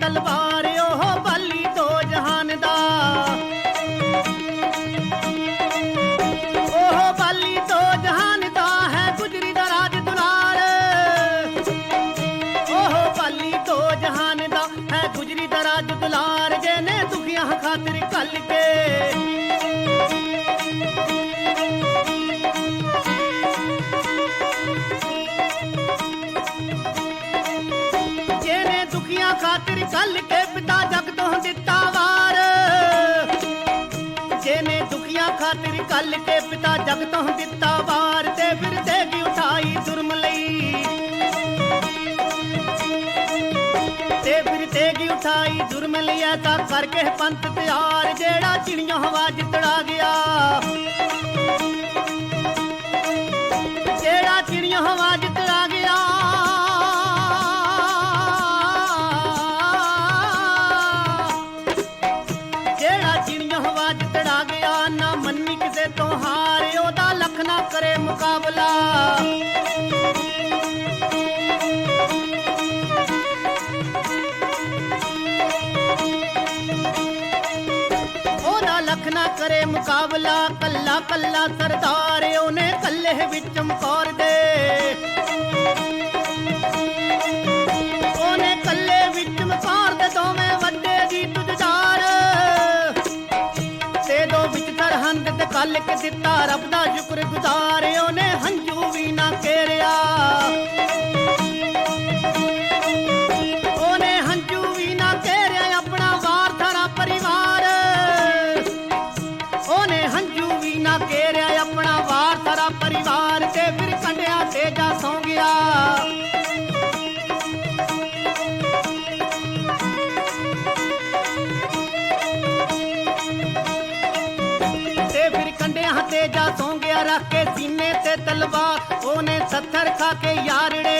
तलवार ਨੇ ਦੁਖੀਆਂ ਖਾਤਰ ਕੱਲ ਕੇ ਪਿਤਾ ਜਗ ਤੋਂ ਦਿੱਤਾ ਵਾਰ ਤੇ ਫਿਰ ਤੇ ਕੀ ਉਠਾਈ ਦੁਰਮ ਲਈ। ਤੇ ਫਿਰ ਤੇ ਕੀ ਉਠਾਈ ਦੁਰਮ ਲਿਆ ਤਾਂ ਕਰਕੇ ਪੰਥ ਤਿਆਰ, ਜਿਹੜਾ ਚਿੜੀਆਂ ਹਵਾ ਜਿੱਤੜਾ ਗਿਆ। ਉਹਦਾ ਲਖਣਾ ਕਰੇ ਮੁਕਾਬਲਾ ਕੱਲਾ ਕੱਲਾ ਸਰਦਾਰ ਉਹਨੇ ਕੱਲੇ ਵਿੱਚ ਮਕੌਰ ਦੇ। ਕੱਲ ਖਾਲਕ ਦਿੱਤਾ ਰੱਬ ਦਾ ਸ਼ੁਕਰ ਗੁਜ਼ਾਰਿਓ ਨੇ ਹੰਝੂ ਵੀ ਨਾ ਕੇਰਿਆ। ਖਾ ਕੇ ਯਾਰੜੇ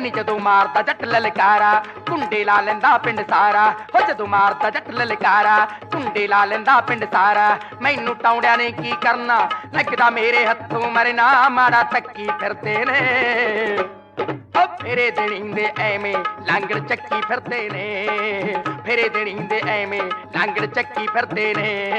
ਨੀ ਜਦੋਂ ਮਾਰਦਾ ਜੱਟ ਲਲਕਾਰਾ, ਕੁੰਡੇ ਲਾ ਲੈਂਦਾ ਪਿੰਡ ਸਾਰਾ। ਹੋ ਜਦੋਂ ਮਾਰਦਾ ਜੱਟ ਲਲਕਾਰਾ, ਕੁੰਡੇ ਲਾ ਲੈਂਦਾ ਪਿੰਡ ਸਾਰਾ। ਮੈਨੂੰ ਟੌਂਡਿਆਂ ਨੇ ਕੀ ਕਰਨਾ? ਲੱਗਦਾ ਮੇਰੇ ਹੱਥੋਂ ਮਰਨਾ, ਮਾੜਾ ਤੱਕੀ ਫਿਰਦੇ ਨੇ। ਓ ਫੇਰੇ ਦੇਣੀ ਦੇ ਐਵੇਂ ਲਾਂਗੜ ਚੱਕੀ ਫਿਰਦੇ ਨੇ। ਫੇਰੇ ਦੇਣੀ ਦੇ ਐਵੇਂ ਲਾਂਗੜ ਚੱਕੀ ਫਿਰਦੇ ਨੇ।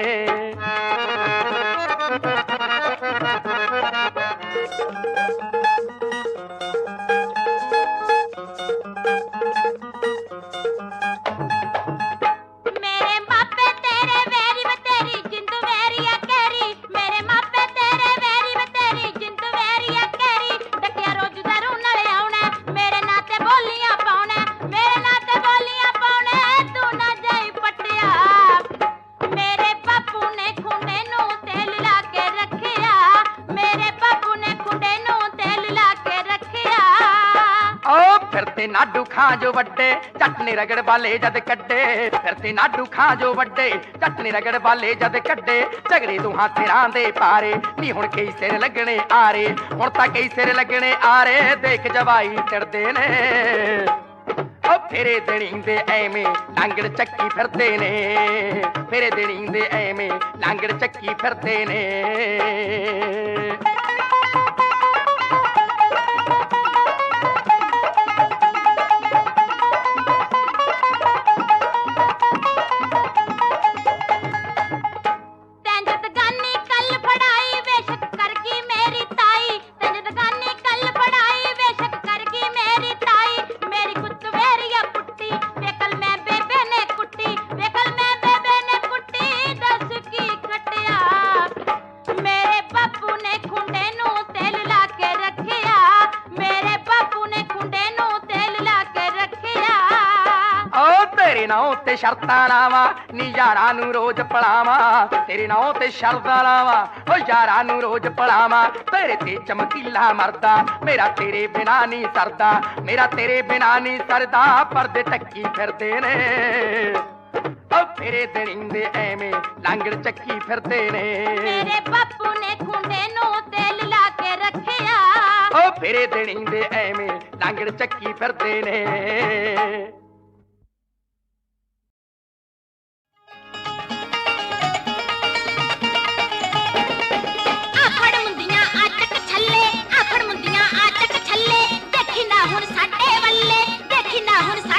ਵੱਡੇ ਜੱਟ ਰਗੜ ਵਾਲੇ ਜਦ ਕੱਢੇ ਫਿਰਤੇ ਨਾਡੂ ਖਾਂ ਜੋ ਵੱਡੇ ਜੱਟ ਰਗੜ ਵਾਲੇ ਜਦ ਕੱਢੇ, ਝਗੜੇ ਦੋਹਾਂ ਸਿਰਾਂ ਦੇ ਪਾਰੇ, ਨੀ ਹੁਣ ਕਈ ਸਿਰ ਲੱਗਣੇ ਆਰੇ, ਹੁਣ ਤਾਂ ਕਈ ਸਿਰ ਲੱਗਣੇ ਆਰੇ, ਦੇਖ ਜਵਾਈ ਚੜਦੇ ਨੇ। ਓ ਫੇਰੇ ਦੇਣੀ ਦੇ ਐਵੇਂ ਲਾਂਗੜ ਚੱਕੀ ਫਿਰਦੇ ਨੇ। ਫੇਰੇ ਦੇਣੀ ਦੇ ਐਵੇਂ ਲਾਂਗੜ ਚੱਕੀ ਫਿਰਦੇ ਨੇ। ਸ਼ਰਤਾਂ ਲਾਵਾਂ ਨੀ ਯਾਰਾਂ ਨੂੰ ਰੋਜ਼ ਪੜਾਵਾਂ ਤੇਰੇ ਨਾਂ ਤੇ ਸ਼ਰਤਾਂ ਲਾਵਾਂ ਓ ਯਾਰਾਂ ਨੂੰ ਰੋਜ਼ ਪੜਾਵਾਂ ਤੇਰੇ ਤੇ ਚਮਕੀਲਾ ਮਰਦਾ ਮੇਰਾ ਤੇਰੇ ਬਿਨਾ ਨਹੀਂ ਸਰਦਾ ਮੇਰਾ ਤੇਰੇ ਬਿਨਾ ਨਹੀਂ ਸਰਦਾ ਪਰਦੇ ਟੱਕੀ ਫਿਰਦੇ ਨੇ। ਓ ਫੇਰੇ ਦੇਣੀ ਦੇ ਐਵੇਂ ਲਾਂਗੜ ਚੱਕੀ ਫਿਰਦੇ ਨੇ। ਮੇਰੇ ਬਾਪੂ ਨੇ ਖੁੰਡੇ ਨੂੰ ਤੇਲ ਲਾ ਕੇ ਰੱਖਿਆ। ਓ ਫੇਰੇ ਦੇਣੀ ਦੇ ਐਵੇਂ ਲਾਂਗੜ ਚੱਕੀ ਫਿਰਦੇ ਨੇ।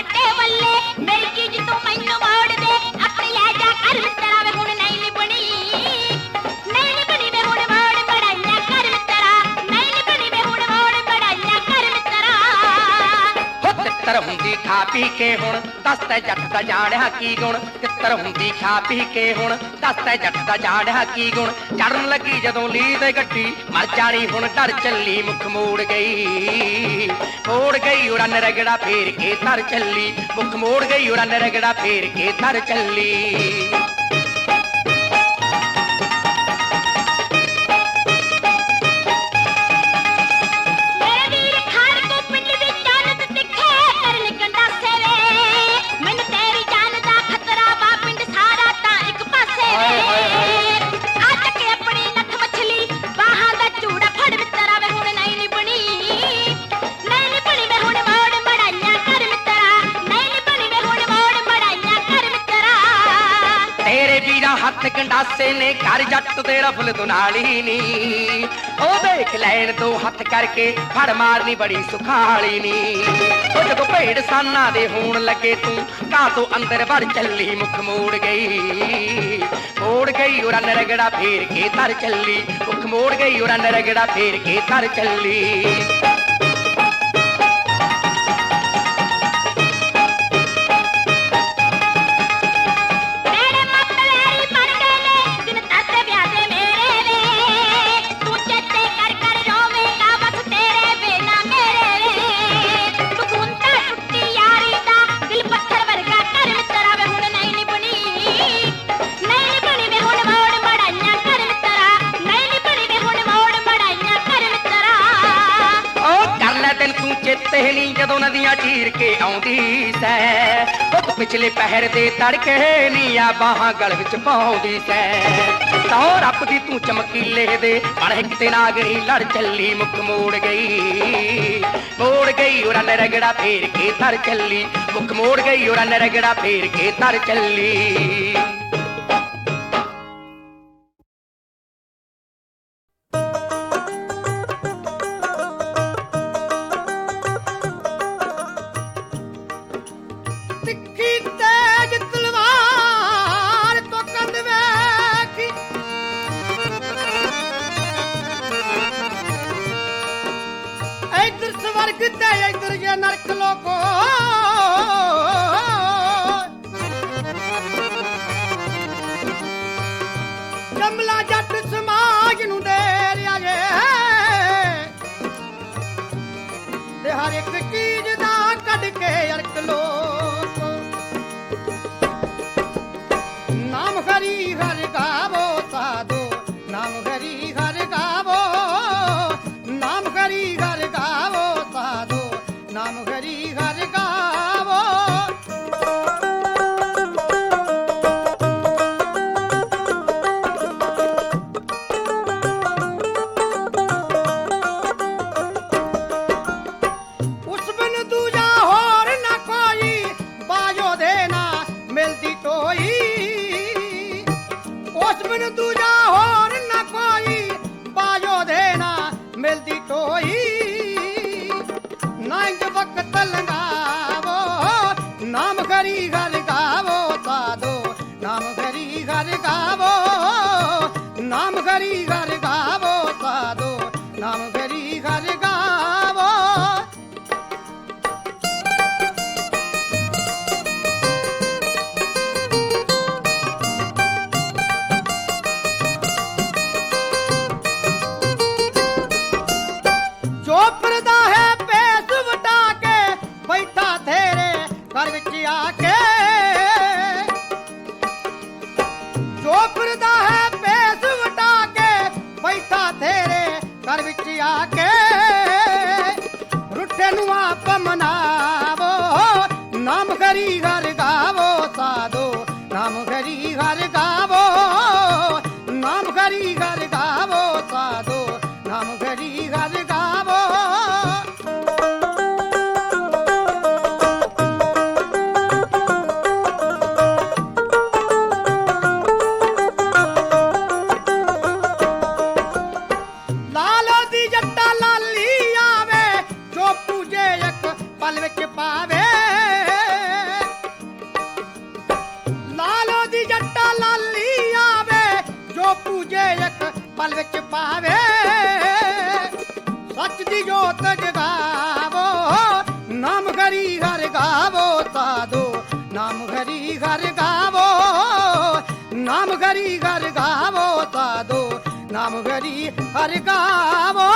ਸਾਡੇ ਵੱਲੇ ਮੇਰੀ ਚੀਜ਼ ਤੂੰ ਮੈਨੂੰ ਮੋੜ ਦੇ। ਆਪਣੀ ਲੈ ਜਾ ਕਰ ਮਿੱਤਰਾ ਵੇ ਹੁਣ ਨਹੀਂ ਨਿਭਣੀ। ਨਹੀਂ ਨਿਭਣੀ ਵੇ ਹੁਣ ਮੋੜ ਬੜਾਈਆਂ ਕਰ ਮਿੱਤਰਾ ਨਹੀਂ ਨਿਭਣੀ ਵੇ ਹੁਣ ਮੋੜ ਬੜਾਈਆਂ ਕਰ ਮਿੱਤਰਾ ਹੋ ਤਿੱਤਰ ਹੁੰਦੀ ਖਾ ਪੀ ਕੇ ਹੁਣ ਦੱਸਦਾ ਜੱਟ ਦਾ ਜਾਣਿਆ ਕੀ ਗੁਣ? ਤਿੱਤਰ ਹੁੰਦੀ ਖਾ ਪੀ ਕੇ ਹੁਣ ਦੱਸਦਾ ਜੱਟ ਦਾ ਜਾਣਿਆ ਕੀ ਗੁਣ? ਚੜਨ ਲੱਗੀ ਜਦੋਂ ਲੀ ਤੇ ਗੱਡੀ ਮਰ ਜਾਣੀ ਹੁਣ, ਡਰ ਚੱਲੀ ਮੁਖ ਮੋੜ ਗਈ। ਮੋੜ ਗਈ ਉੜਨ ਰਗੜਾ ਫੇਰ ਕੇ ਧਰ ਚੱਲੀ, ਮੁਖ ਮੋੜ ਗਈ ਉੜਨ ਰਗੜਾ ਫੇਰ ਕੇ ਧਰ ਚੱਲੀ। ਕਰਕੇ ਫੜ ਮਾਰਨੀ ਬੜੀ ਸੁਖਾਲੀ ਨੀ। ਉਹ ਜਦੋਂ ਭੇੜ ਸਾਨਾ ਦੇ ਹੋਣ ਲੱਗੇ ਤੂੰ ਕਾਹ ਤੋਂ ਅੰਦਰ ਵੜ ਚੱਲੀ ਮੁਖ ਮੋੜ ਗਈ। ਮੋੜ ਗਈ ਉਹ ਰੰਨ ਰਗੜਾ ਫੇਰ ਕੇ ਤਰ ਚੱਲੀ, ਮੁਖ ਮੋੜ ਗਈ ਉਹ ਰੰਨ ਰਗੜਾ ਫੇਰ ਕੇ ਤਰ ਚੱਲੀ। ਆਉਂਦੀ ਸੈ। ਉਹ ਪਿਛਲੇ ਪਹਿਰ ਦੇ ਤੜਕੇ ਨੀਆ ਬਾਹਾਂ ਗਲ ਵਿੱਚ ਪਾਉਂਦੀ ਸੈ। ਤੌ ਰੱਬ ਦੀ ਤੂੰ ਚਮਕੀਲੇ ਦੇ ਅਣਹਿ ਕਿਤੇ ਨਾ ਗਈ, ਲੜ ਚੱਲੀ ਮੁਖ ਮੋੜ ਗਈ। ਮੋੜ ਗਈ ਉਰਾ ਨਰਗੜਾ ਫੇਰ ਕੇ ਤਰ ਚੱਲੀ। ਮੁਖ ਮੋੜ ਗਈ ਉਰਾ ਰਗੜਾ ਫੇਰ ਕੇ ਤਰ ਚੱਲੀ। Hare Krishna. ਗਾਵੋ ਨਾਮ ਕਰੀ ਘਰ amiga de ਨਾਮ ਘਰੀ ਘਰ ਗਾਵੋ ਨਾਮ ਘਰੀ ਘਰ ਗਾਵੋ ਤਾਦੋ ਨਾਮ ਘਰੀ ਹਰ ਗਾਵੋ।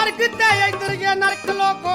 ಸ್ವರ್ಗದ ಎಂದ್ರಿಗೆ ನರ್ಕಲೋಕೋ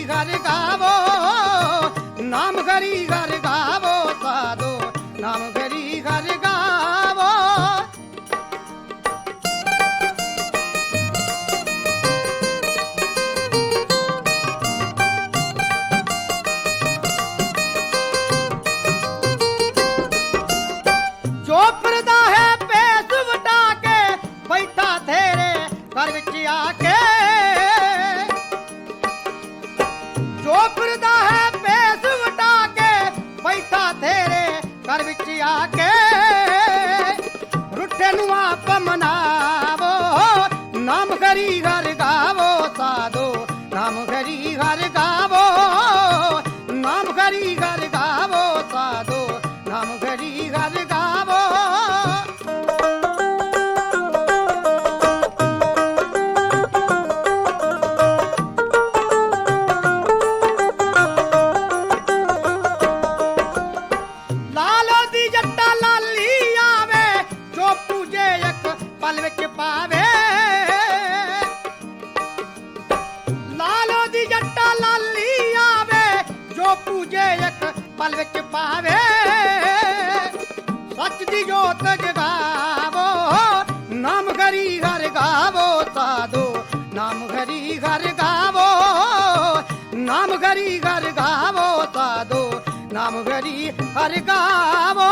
ਹਰ ਗਾਵੋ ਨਾਮ ਹਰੀ ਹਰ ਗਾਵੋ। ਘਰ ਵਿੱਚ ਆ ਕੇ ਰੁੱਠੇ ਨੂੰ ਆਪ ਮਨਾਵੋ। ਨਾਮ ਕਰੀ ਘਰ ਪਾਵੇ। ਲਾਲੋ ਦੀ ਜੱਟਾ ਲਾਲੀ ਆਵੇ, ਜੋ ਪੂਜੇ ਇੱਕ ਪਲ ਵਿੱਚ ਪਾਵੇ। ਸੱਚ ਦੀ ਜੋਤ ਜਗਾਵੋ, ਨਾਮ ਹਰੀ ਹਰ ਗਾਵੋ, ਸਾਧੋ ਨਾਮ ਹਰੀ ਹਰ ਗਾਵੋ। ਨਾਮ ਹਰੀ ਹਰ ਗਾਵੋ, ਸਾਧੋ ਨਾਮ ਹਰੀ ਹਰ ਗਾਵੋ।